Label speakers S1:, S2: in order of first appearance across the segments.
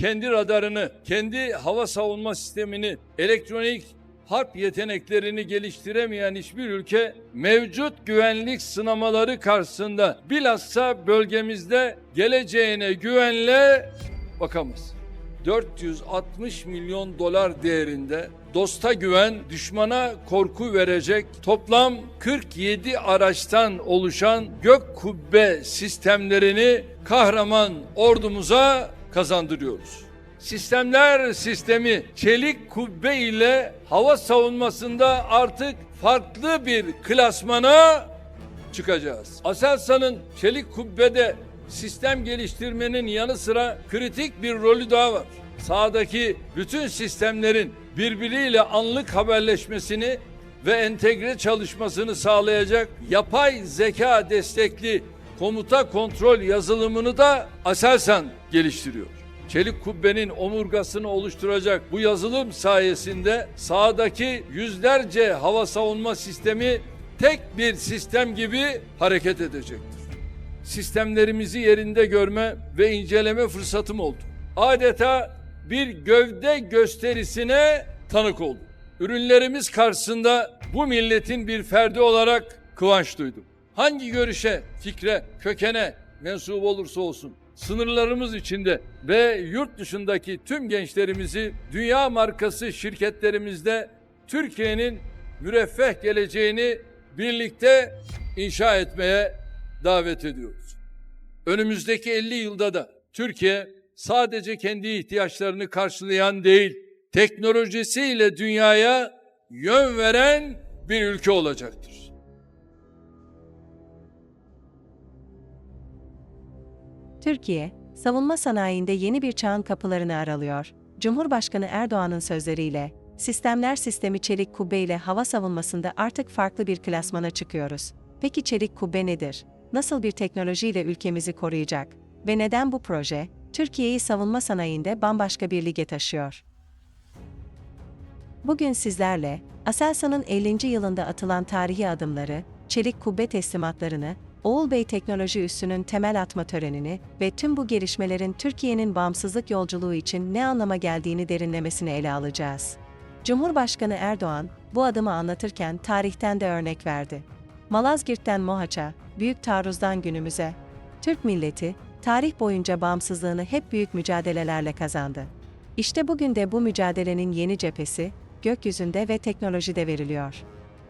S1: kendi radarını, kendi hava savunma sistemini, elektronik harp yeteneklerini geliştiremeyen hiçbir ülke mevcut güvenlik sınamaları karşısında bilhassa bölgemizde geleceğine güvenle bakamaz. 460 milyon dolar değerinde dosta güven, düşmana korku verecek toplam 47 araçtan oluşan gök kubbe sistemlerini kahraman ordumuza kazandırıyoruz. Sistemler sistemi çelik kubbe ile hava savunmasında artık farklı bir klasmana çıkacağız. Aselsan'ın çelik kubbede sistem geliştirmenin yanı sıra kritik bir rolü daha var. Sahadaki bütün sistemlerin birbiriyle anlık haberleşmesini ve entegre çalışmasını sağlayacak yapay zeka destekli komuta kontrol yazılımını da Aselsan geliştiriyor. Çelik kubbenin omurgasını oluşturacak bu yazılım sayesinde sahadaki yüzlerce hava savunma sistemi tek bir sistem gibi hareket edecektir. Sistemlerimizi yerinde görme ve inceleme fırsatım oldu. Adeta bir gövde gösterisine tanık oldum. Ürünlerimiz karşısında bu milletin bir ferdi olarak kıvanç duydum. Hangi görüşe, fikre, kökene mensup olursa olsun sınırlarımız içinde ve yurt dışındaki tüm gençlerimizi dünya markası şirketlerimizde Türkiye'nin müreffeh geleceğini birlikte inşa etmeye davet ediyoruz. Önümüzdeki 50 yılda da Türkiye sadece kendi ihtiyaçlarını karşılayan değil, teknolojisiyle dünyaya yön veren bir ülke olacaktır.
S2: Türkiye, savunma sanayinde yeni bir çağın kapılarını aralıyor. Cumhurbaşkanı Erdoğan'ın sözleriyle, sistemler sistemi çelik kubbe ile hava savunmasında artık farklı bir klasmana çıkıyoruz. Peki çelik kubbe nedir? Nasıl bir teknolojiyle ülkemizi koruyacak? Ve neden bu proje, Türkiye'yi savunma sanayinde bambaşka bir lige taşıyor? Bugün sizlerle, Aselsan'ın 50. yılında atılan tarihi adımları, çelik kubbe teslimatlarını, Oğul Bey Teknoloji Üssü'nün temel atma törenini ve tüm bu gelişmelerin Türkiye'nin bağımsızlık yolculuğu için ne anlama geldiğini derinlemesine ele alacağız. Cumhurbaşkanı Erdoğan, bu adımı anlatırken tarihten de örnek verdi. Malazgirt'ten Mohaç'a, Büyük Taarruz'dan günümüze. Türk milleti, tarih boyunca bağımsızlığını hep büyük mücadelelerle kazandı. İşte bugün de bu mücadelenin yeni cephesi, gökyüzünde ve teknolojide veriliyor.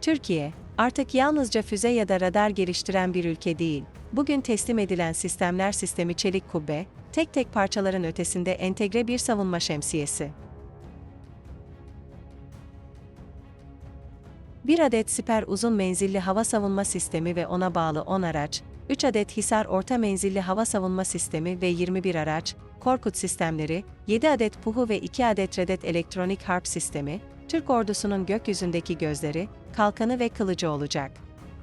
S2: Türkiye, artık yalnızca füze ya da radar geliştiren bir ülke değil. Bugün teslim edilen sistemler sistemi çelik kubbe, tek tek parçaların ötesinde entegre bir savunma şemsiyesi. Bir adet siper uzun menzilli hava savunma sistemi ve ona bağlı 10 araç, 3 adet Hisar orta menzilli hava savunma sistemi ve 21 araç, Korkut sistemleri, 7 adet Puhu ve 2 adet Redet elektronik harp sistemi, Türk ordusunun gökyüzündeki gözleri, kalkanı ve kılıcı olacak.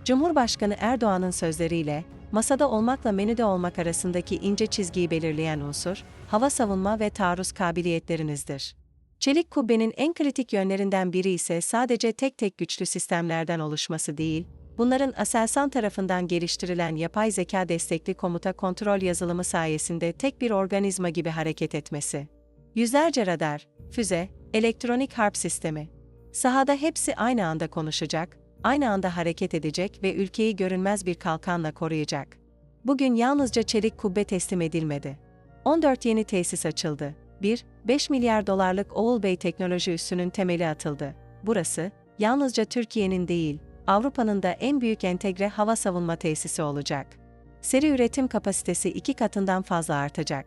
S2: Cumhurbaşkanı Erdoğan'ın sözleriyle, masada olmakla menüde olmak arasındaki ince çizgiyi belirleyen unsur, hava savunma ve taarruz kabiliyetlerinizdir. Çelik kubbenin en kritik yönlerinden biri ise sadece tek tek güçlü sistemlerden oluşması değil, bunların Aselsan tarafından geliştirilen yapay zeka destekli komuta kontrol yazılımı sayesinde tek bir organizma gibi hareket etmesi. Yüzlerce radar, füze, elektronik harp sistemi. Sahada hepsi aynı anda konuşacak, aynı anda hareket edecek ve ülkeyi görünmez bir kalkanla koruyacak. Bugün yalnızca çelik kubbe teslim edilmedi. 14 yeni tesis açıldı. 1, 5 milyar dolarlık Oğul Bey Teknoloji Üssü'nün temeli atıldı. Burası, yalnızca Türkiye'nin değil, Avrupa'nın da en büyük entegre hava savunma tesisi olacak. Seri üretim kapasitesi iki katından fazla artacak.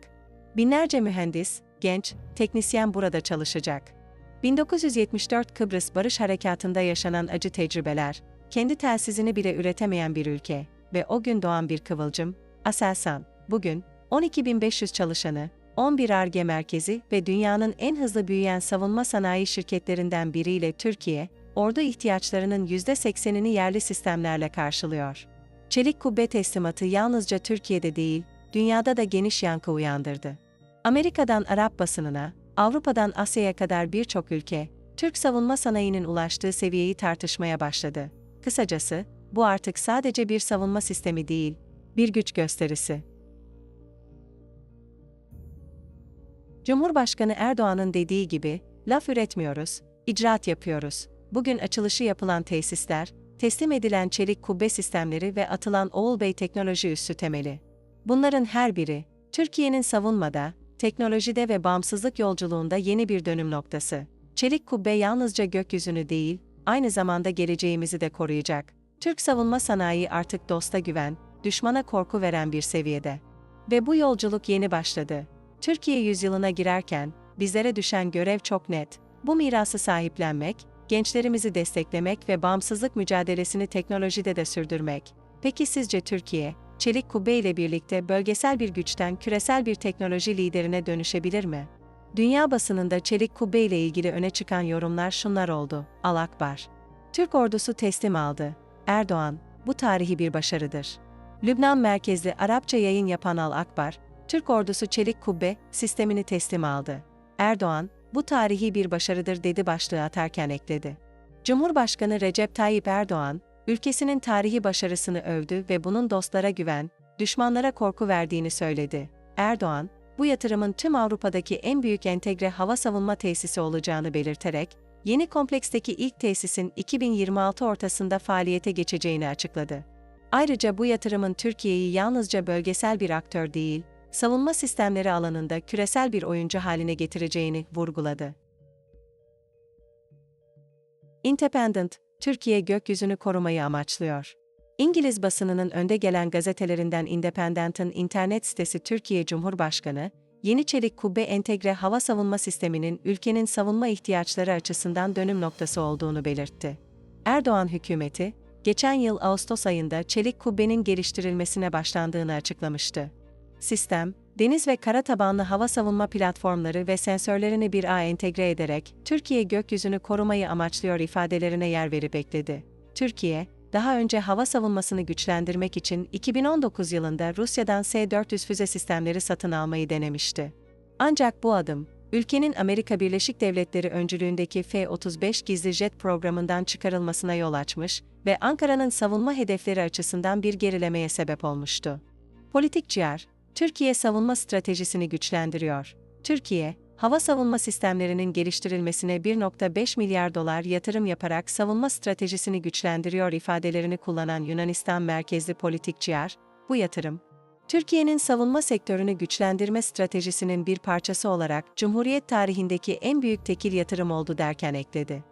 S2: Binlerce mühendis, genç, teknisyen burada çalışacak. 1974 Kıbrıs Barış Harekatı'nda yaşanan acı tecrübeler, kendi telsizini bile üretemeyen bir ülke ve o gün doğan bir kıvılcım, Aselsan, bugün 12.500 çalışanı, 11 ARGE merkezi ve dünyanın en hızlı büyüyen savunma sanayi şirketlerinden biriyle Türkiye, ordu ihtiyaçlarının %80'ini yerli sistemlerle karşılıyor. Çelik kubbe teslimatı yalnızca Türkiye'de değil, dünyada da geniş yankı uyandırdı. Amerika'dan Arap basınına, Avrupa'dan Asya'ya kadar birçok ülke, Türk savunma sanayinin ulaştığı seviyeyi tartışmaya başladı. Kısacası, bu artık sadece bir savunma sistemi değil, bir güç gösterisi. Cumhurbaşkanı Erdoğan'ın dediği gibi, laf üretmiyoruz, icraat yapıyoruz. Bugün açılışı yapılan tesisler, teslim edilen çelik kubbe sistemleri ve atılan Oğulbey teknoloji üssü temeli. Bunların her biri, Türkiye'nin savunmada, teknolojide ve bağımsızlık yolculuğunda yeni bir dönüm noktası. Çelik kubbe yalnızca gökyüzünü değil, aynı zamanda geleceğimizi de koruyacak. Türk savunma sanayi artık dosta güven, düşmana korku veren bir seviyede. Ve bu yolculuk yeni başladı. Türkiye yüzyılına girerken, bizlere düşen görev çok net. Bu mirası sahiplenmek, gençlerimizi desteklemek ve bağımsızlık mücadelesini teknolojide de sürdürmek. Peki sizce Türkiye, Çelik Kubbe ile birlikte bölgesel bir güçten küresel bir teknoloji liderine dönüşebilir mi? Dünya basınında Çelik Kubbe ile ilgili öne çıkan yorumlar şunlar oldu. Al Akbar. Türk ordusu teslim aldı. Erdoğan, bu tarihi bir başarıdır. Lübnan merkezli Arapça yayın yapan Al Akbar, Türk ordusu Çelik Kubbe sistemini teslim aldı. Erdoğan, bu tarihi bir başarıdır dedi başlığı atarken ekledi. Cumhurbaşkanı Recep Tayyip Erdoğan, ülkesinin tarihi başarısını övdü ve bunun dostlara güven, düşmanlara korku verdiğini söyledi. Erdoğan, bu yatırımın tüm Avrupa'daki en büyük entegre hava savunma tesisi olacağını belirterek, yeni kompleksteki ilk tesisin 2026 ortasında faaliyete geçeceğini açıkladı. Ayrıca bu yatırımın Türkiye'yi yalnızca bölgesel bir aktör değil, savunma sistemleri alanında küresel bir oyuncu haline getireceğini vurguladı. Independent, Türkiye gökyüzünü korumayı amaçlıyor. İngiliz basınının önde gelen gazetelerinden Independent'ın internet sitesi Türkiye Cumhurbaşkanı, yeni çelik kubbe entegre hava savunma sisteminin ülkenin savunma ihtiyaçları açısından dönüm noktası olduğunu belirtti. Erdoğan hükümeti, geçen yıl Ağustos ayında çelik kubbenin geliştirilmesine başlandığını açıklamıştı. Sistem, deniz ve kara tabanlı hava savunma platformları ve sensörlerini bir ağ entegre ederek Türkiye gökyüzünü korumayı amaçlıyor ifadelerine yer verip ekledi. Türkiye, daha önce hava savunmasını güçlendirmek için 2019 yılında Rusya'dan S-400 füze sistemleri satın almayı denemişti. Ancak bu adım, ülkenin Amerika Birleşik Devletleri öncülüğündeki F-35 gizli jet programından çıkarılmasına yol açmış ve Ankara'nın savunma hedefleri açısından bir gerilemeye sebep olmuştu. Politik ciğer, Türkiye savunma stratejisini güçlendiriyor. Türkiye, hava savunma sistemlerinin geliştirilmesine 1.5 milyar dolar yatırım yaparak savunma stratejisini güçlendiriyor ifadelerini kullanan Yunanistan merkezli politik ciğer, bu yatırım, Türkiye'nin savunma sektörünü güçlendirme stratejisinin bir parçası olarak Cumhuriyet tarihindeki en büyük tekil yatırım oldu derken ekledi.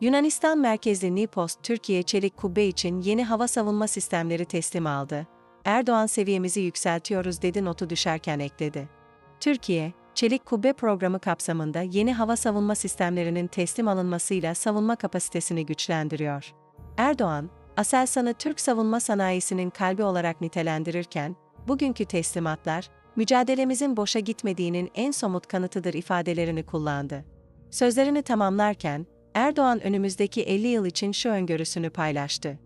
S2: Yunanistan merkezli Nipost Türkiye Çelik Kubbe için yeni hava savunma sistemleri teslim aldı. Erdoğan seviyemizi yükseltiyoruz dedi notu düşerken ekledi. Türkiye, Çelik Kubbe programı kapsamında yeni hava savunma sistemlerinin teslim alınmasıyla savunma kapasitesini güçlendiriyor. Erdoğan, Aselsan'ı Türk savunma sanayisinin kalbi olarak nitelendirirken, bugünkü teslimatlar, mücadelemizin boşa gitmediğinin en somut kanıtıdır ifadelerini kullandı. Sözlerini tamamlarken, Erdoğan önümüzdeki 50 yıl için şu öngörüsünü paylaştı.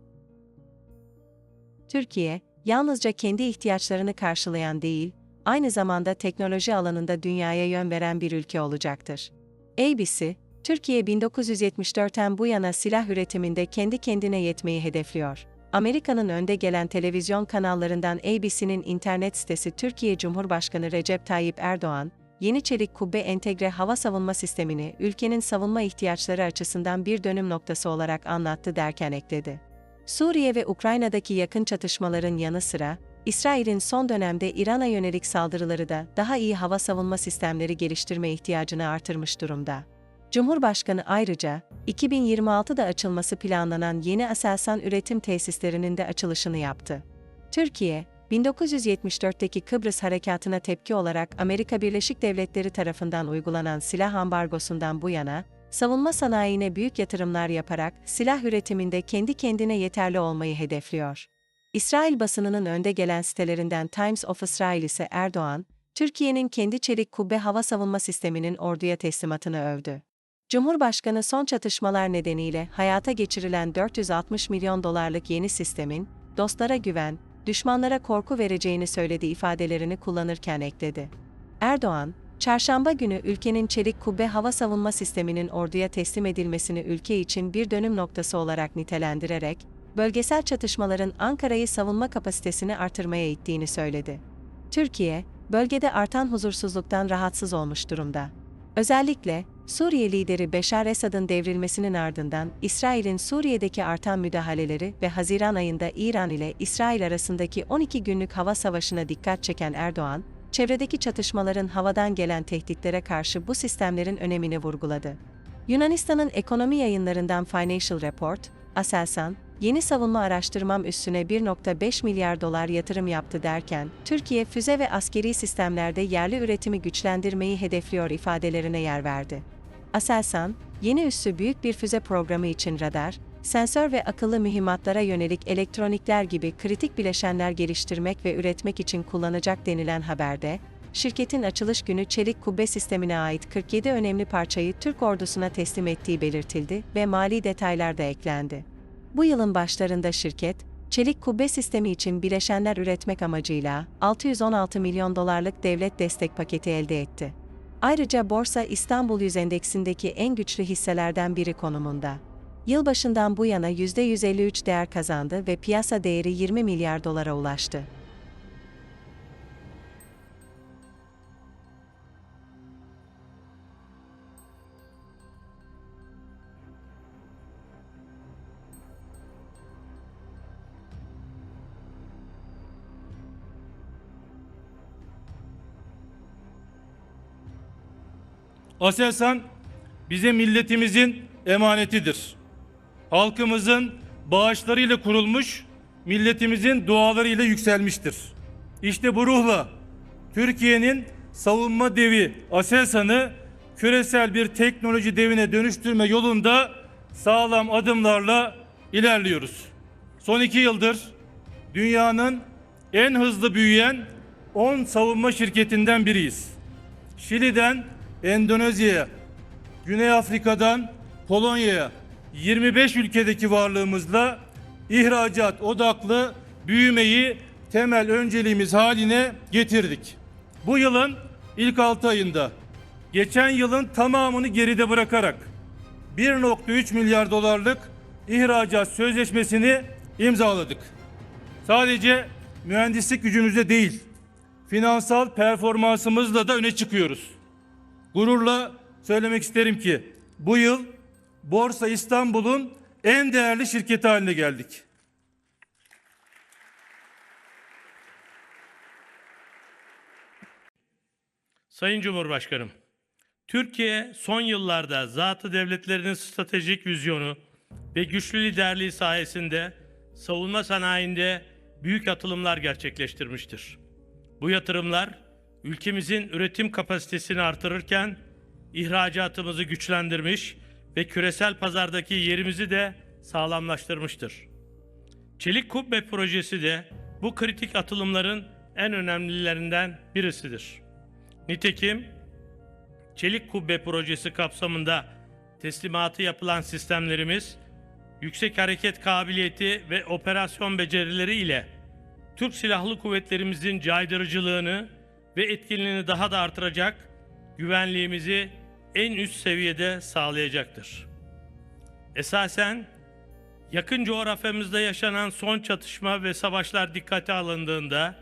S2: Türkiye, yalnızca kendi ihtiyaçlarını karşılayan değil, aynı zamanda teknoloji alanında dünyaya yön veren bir ülke olacaktır. ABC, Türkiye 1974'ten bu yana silah üretiminde kendi kendine yetmeyi hedefliyor. Amerika'nın önde gelen televizyon kanallarından ABC'nin internet sitesi Türkiye Cumhurbaşkanı Recep Tayyip Erdoğan, yeni çelik kubbe entegre hava savunma sistemini ülkenin savunma ihtiyaçları açısından bir dönüm noktası olarak anlattı derken ekledi. Suriye ve Ukrayna'daki yakın çatışmaların yanı sıra, İsrail'in son dönemde İran'a yönelik saldırıları da daha iyi hava savunma sistemleri geliştirme ihtiyacını artırmış durumda. Cumhurbaşkanı ayrıca, 2026'da açılması planlanan yeni Aselsan üretim tesislerinin de açılışını yaptı. Türkiye, 1974'teki Kıbrıs harekatına tepki olarak Amerika Birleşik Devletleri tarafından uygulanan silah ambargosundan bu yana, savunma sanayine büyük yatırımlar yaparak silah üretiminde kendi kendine yeterli olmayı hedefliyor. İsrail basınının önde gelen sitelerinden Times of Israel ise Erdoğan, Türkiye'nin kendi çelik kubbe hava savunma sisteminin orduya teslimatını övdü. Cumhurbaşkanı son çatışmalar nedeniyle hayata geçirilen 460 milyon dolarlık yeni sistemin, dostlara güven, düşmanlara korku vereceğini söyledi ifadelerini kullanırken ekledi. Erdoğan, Çarşamba günü ülkenin çelik kubbe hava savunma sisteminin orduya teslim edilmesini ülke için bir dönüm noktası olarak nitelendirerek, bölgesel çatışmaların Ankara'yı savunma kapasitesini artırmaya ittiğini söyledi. Türkiye, bölgede artan huzursuzluktan rahatsız olmuş durumda. Özellikle, Suriye lideri Beşar Esad'ın devrilmesinin ardından İsrail'in Suriye'deki artan müdahaleleri ve Haziran ayında İran ile İsrail arasındaki 12 günlük hava savaşına dikkat çeken Erdoğan, çevredeki çatışmaların havadan gelen tehditlere karşı bu sistemlerin önemini vurguladı. Yunanistan'ın ekonomi yayınlarından Financial Report, Aselsan, yeni savunma araştırmam üstüne 1.5 milyar dolar yatırım yaptı derken, Türkiye füze ve askeri sistemlerde yerli üretimi güçlendirmeyi hedefliyor ifadelerine yer verdi. Aselsan, yeni üssü büyük bir füze programı için radar, sensör ve akıllı mühimmatlara yönelik elektronikler gibi kritik bileşenler geliştirmek ve üretmek için kullanacak denilen haberde, şirketin açılış günü çelik kubbe sistemine ait 47 önemli parçayı Türk ordusuna teslim ettiği belirtildi ve mali detaylar da eklendi. Bu yılın başlarında şirket, çelik kubbe sistemi için bileşenler üretmek amacıyla 616 milyon dolarlık devlet destek paketi elde etti. Ayrıca Borsa İstanbul Yüz Endeksindeki en güçlü hisselerden biri konumunda. Yılbaşından bu yana %153 değer kazandı ve piyasa değeri 20 milyar dolara ulaştı.
S3: Aselsan bize milletimizin emanetidir. Halkımızın bağışlarıyla kurulmuş, milletimizin dualarıyla yükselmiştir. İşte bu ruhla Türkiye'nin savunma devi Aselsan'ı küresel bir teknoloji devine dönüştürme yolunda sağlam adımlarla ilerliyoruz. Son iki yıldır dünyanın en hızlı büyüyen 10 savunma şirketinden biriyiz. Şili'den Endonezya'ya, Güney Afrika'dan Polonya'ya 25 ülkedeki varlığımızla ihracat odaklı büyümeyi temel önceliğimiz haline getirdik. Bu yılın ilk 6 ayında geçen yılın tamamını geride bırakarak 1.3 milyar dolarlık ihracat sözleşmesini imzaladık. Sadece mühendislik gücümüzde değil, finansal performansımızla da öne çıkıyoruz. Gururla söylemek isterim ki bu yıl Borsa İstanbul'un en değerli şirketi haline geldik.
S4: Sayın Cumhurbaşkanım, Türkiye son yıllarda zatı devletlerinin stratejik vizyonu ve güçlü liderliği sayesinde savunma sanayinde büyük atılımlar gerçekleştirmiştir. Bu yatırımlar ülkemizin üretim kapasitesini artırırken ihracatımızı güçlendirmiş ve küresel pazardaki yerimizi de sağlamlaştırmıştır. Çelik Kubbe projesi de bu kritik atılımların en önemlilerinden birisidir. Nitekim Çelik Kubbe projesi kapsamında teslimatı yapılan sistemlerimiz yüksek hareket kabiliyeti ve operasyon becerileri ile Türk Silahlı Kuvvetlerimizin caydırıcılığını ve etkinliğini daha da artıracak, güvenliğimizi en üst seviyede sağlayacaktır. Esasen yakın coğrafyamızda yaşanan son çatışma ve savaşlar dikkate alındığında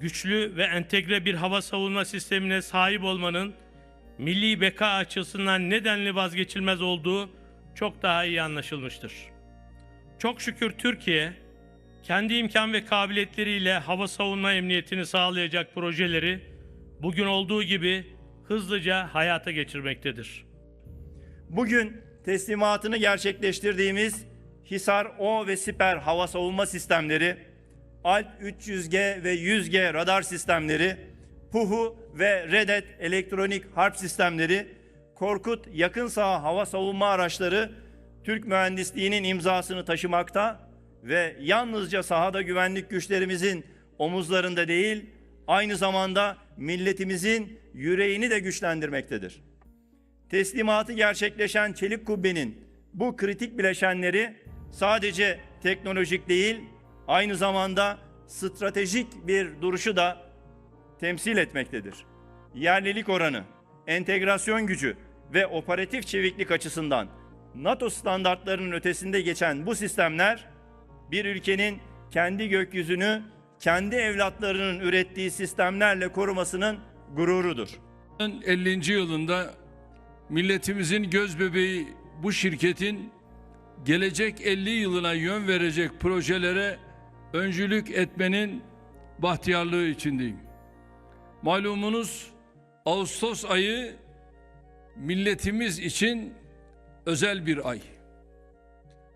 S4: güçlü ve entegre bir hava savunma sistemine sahip olmanın milli beka açısından nedenli vazgeçilmez olduğu çok daha iyi anlaşılmıştır. Çok şükür Türkiye kendi imkan ve kabiliyetleriyle hava savunma emniyetini sağlayacak projeleri bugün olduğu gibi hızlıca hayata geçirmektedir.
S5: Bugün teslimatını gerçekleştirdiğimiz Hisar O ve Siper hava savunma sistemleri, Alp 300G ve 100G radar sistemleri, PUHU ve Redet elektronik harp sistemleri, Korkut yakın saha hava savunma araçları Türk mühendisliğinin imzasını taşımakta ve yalnızca sahada güvenlik güçlerimizin omuzlarında değil, aynı zamanda milletimizin yüreğini de güçlendirmektedir. Teslimatı gerçekleşen Çelik Kubbe'nin bu kritik bileşenleri sadece teknolojik değil, aynı zamanda stratejik bir duruşu da temsil etmektedir. Yerlilik oranı, entegrasyon gücü ve operatif çeviklik açısından NATO standartlarının ötesinde geçen bu sistemler bir ülkenin kendi gökyüzünü kendi evlatlarının ürettiği sistemlerle korumasının gururudur.
S1: 50. yılında milletimizin göz bebeği bu şirketin gelecek 50 yılına yön verecek projelere öncülük etmenin bahtiyarlığı içindeyim. Malumunuz Ağustos ayı milletimiz için özel bir ay.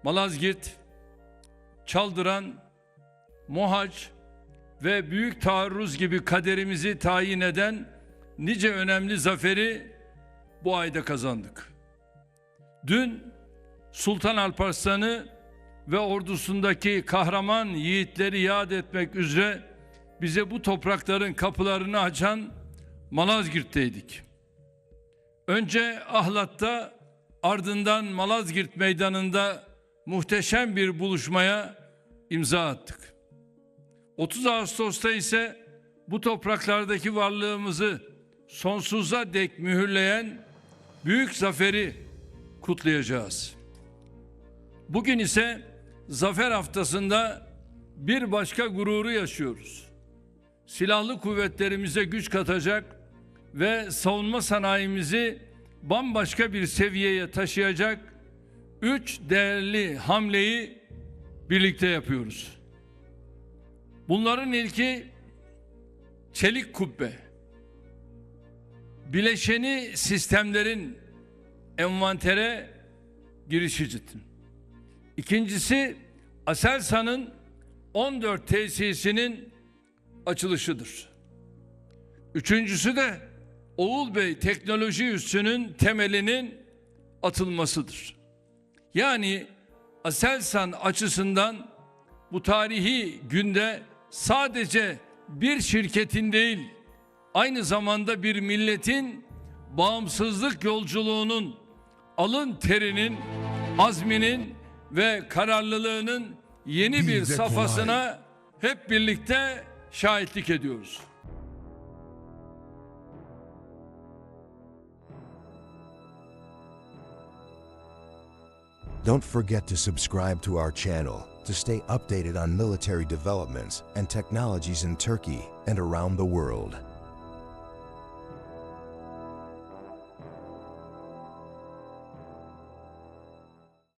S1: Malazgirt, Çaldıran, Mohaç ve Büyük Taarruz gibi kaderimizi tayin eden nice önemli zaferi bu ayda kazandık. Dün Sultan Alparslan'ı ve ordusundaki kahraman yiğitleri yad etmek üzere bize bu toprakların kapılarını açan Malazgirt'teydik. Önce Ahlat'ta ardından Malazgirt Meydanı'nda muhteşem bir buluşmaya imza attık. 30 Ağustos'ta ise bu topraklardaki varlığımızı sonsuza dek mühürleyen büyük zaferi kutlayacağız. Bugün ise Zafer Haftası'nda bir başka gururu yaşıyoruz. Silahlı kuvvetlerimize güç katacak ve savunma sanayimizi bambaşka bir seviyeye taşıyacak üç değerli hamleyi birlikte yapıyoruz. Bunların ilki çelik kubbe. Bileşeni sistemlerin envantere girişicidir. İkincisi Aselsan'ın 14 tesisinin açılışıdır. Üçüncüsü de Oğul Bey teknoloji üssünün temelinin atılmasıdır. Yani Aselsan açısından bu tarihi günde sadece bir şirketin değil, aynı zamanda bir milletin bağımsızlık yolculuğunun, alın terinin, azminin ve kararlılığının yeni bir
S6: de
S1: safhasına hep birlikte şahitlik ediyoruz.
S6: Don't forget to subscribe to our channel to stay updated on military developments and technologies in Turkey and around the world.